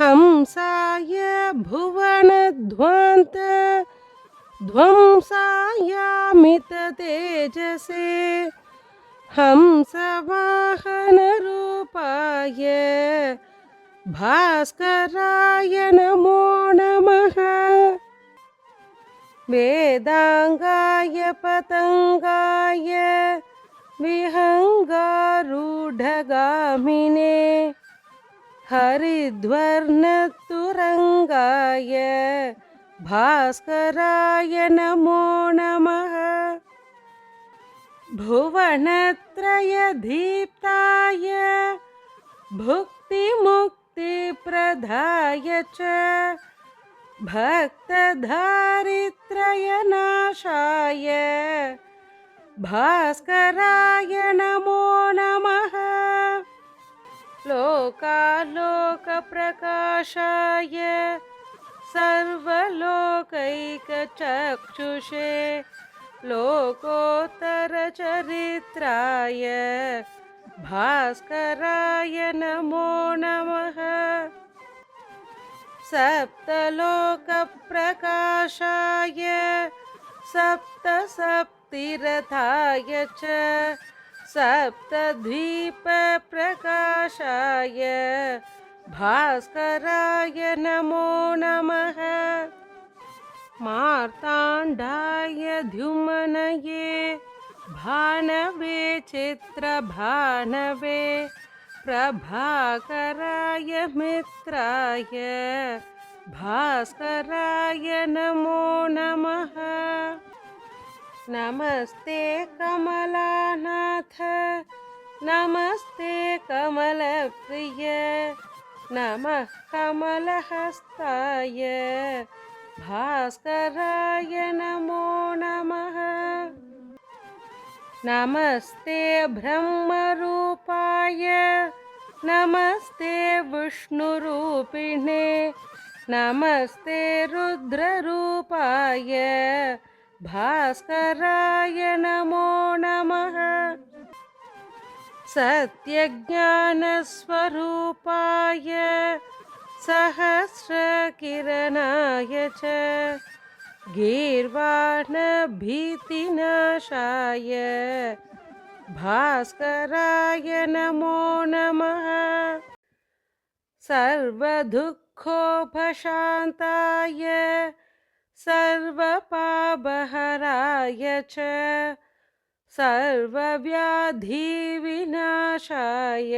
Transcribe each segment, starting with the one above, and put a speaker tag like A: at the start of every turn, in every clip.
A: हंसाय भुवनध्वान्त ध्वंसायामिततेजसे हंसवाहनरूपाय भास्कराय नमो नमः वेदाङ्गाय पतङ्गाय विहङ्गारूढगामिने हरिद्वर्णतुरङ्गाय भास्कराय नमो नमः। भुवनत्रयदीप्ताय भुक्तिमुक्तिप्रदाय च भक्तधारित्रयनाशाय भास्कराय नमो नमः लोकालोकप्रकाशाय सर्वलोकैकचक्षुषे लोकोत्तरचरित्राय भास्कराय नमो नमः। सप्तलोकप्रकाशाय सप्तसप्तिरथाय च सप्तद्वीपप्रकाशाय भास्कराय नमो नमः। मार्ताण्डाय द्युमनये भानवे चित्रभानवे प्रभाकराय मित्राय भास्कराय नमो नमः। नमस्ते कमलानाथ। नमस्ते कमलप्रिय। नमः कमलहस्ताय। भास्कराय नमो नमः। नमस्ते ब्रह्मरूपाय। नमस्ते विष्णुरूपिणे। नमस्ते रुद्ररूपाय भास्कराय नमो नमः। सत्यज्ञानस्वरूपाय सहस्रकिरणाय च गीर्वाणभीतिनाशाय भास्कराय नमो नमः। सर्वदुःखोपशान्ताय सर्वपापहराय च। सर्वव्याधिविनाशाय।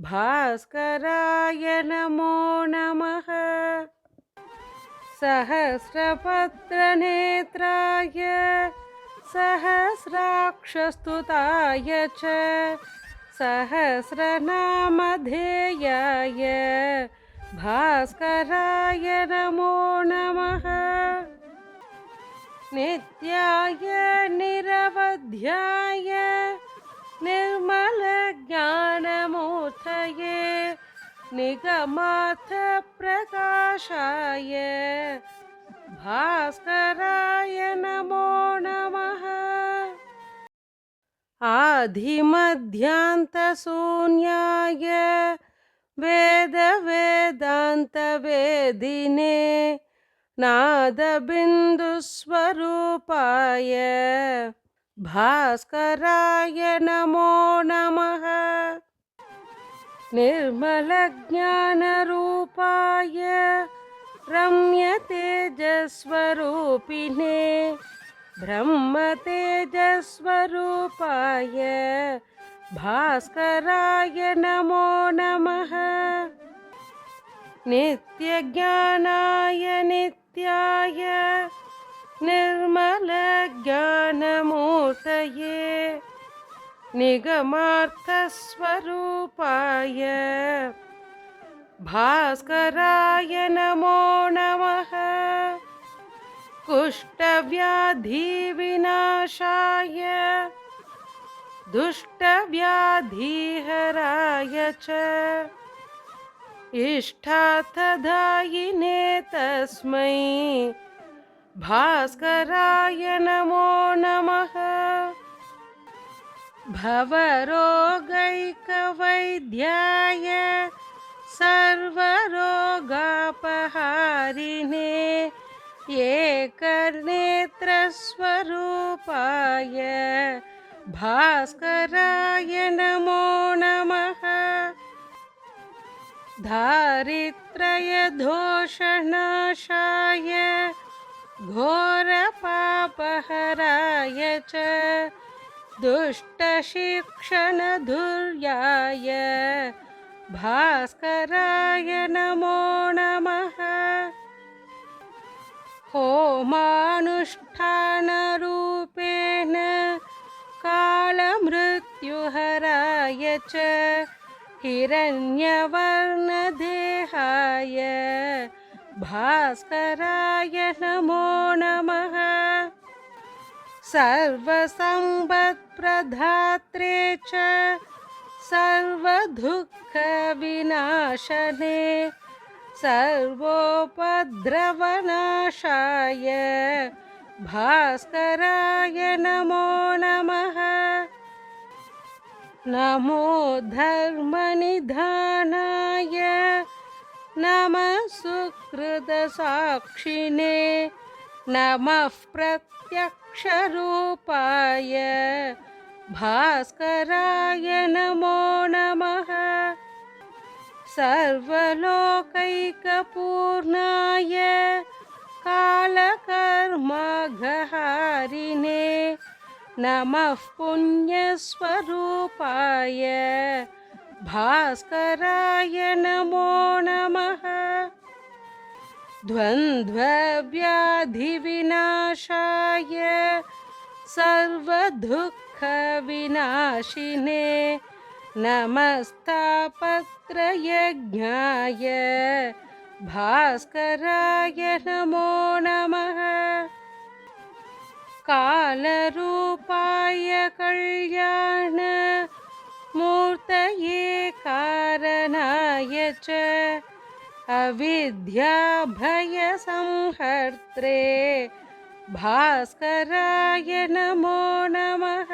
A: भास्कराय नमो नमः। सहस्रपत्रनेत्राय। सहस्राक्षस्तुताय च। सहस्रनामधेयाय। भास्कराय नमो नमः। नित्याय निरवध्याय निर्मलज्ञानमूर्तये निगमार्थप्रकाशाय भास्कराय नमो नमः। आधिमध्यान्तशून्याय वेदवेदान्तवेदिने नादबिन्दुस्वरूपाय भास्कराय नमो नमः। निर्मलज्ञानरूपाय रम्यतेजस्वरूपिणे ब्रह्मतेजस्वरूपाय भास्कराय नमो नमः। नित्यज्ञानाय नित्याय निर्मलज्ञानमूर्तये निगमार्थस्वरूपाय भास्कराय नमो नमः। कुष्ठव्याधिविनाशाय दुष्टव्याधिहराय च इष्टार्थदायिने तस्मै भास्कराय नमो नमः। भवरोगैकवैद्याय सर्वरोगापहारिणे एकनेत्रस्वरूपाय भास्कराय नमो नमः दारिद्र्यदोषनाशाय घोरपापहराय च दुष्टशिक्षणधुर्याय। भास्कराय नमो नमः। होमानुष्ठानरूपेण कालमृत्युहराय च हिरण्यवर्णदेहाय भास्कराय नमो नमः। सर्वसम्पत्प्रधात्रे च सर्वदुःखविनाशने सर्वोपद्रवनाशाय भास्कराय नमो नमः नमो धर्मनिधानाय नमः सुकृतसाक्षिणे नमः प्रत्यक्षरूपाय भास्कराय नमो नमः सर्वलोकैकपूर्णाय कालकर्मघहारिणे नमः पुण्यस्वरूपाय भास्कराय नमो नमः। द्वन्द्वव्याधिविनाशाय सर्वदुःखविनाशिने नमस्तापत्रयज्ञाय भास्कराय नमो नमः कालरूपाय कल्याण मूर्तये कारणाय च अविद्याभयसंहर्त्रे भास्कराय नमो नमः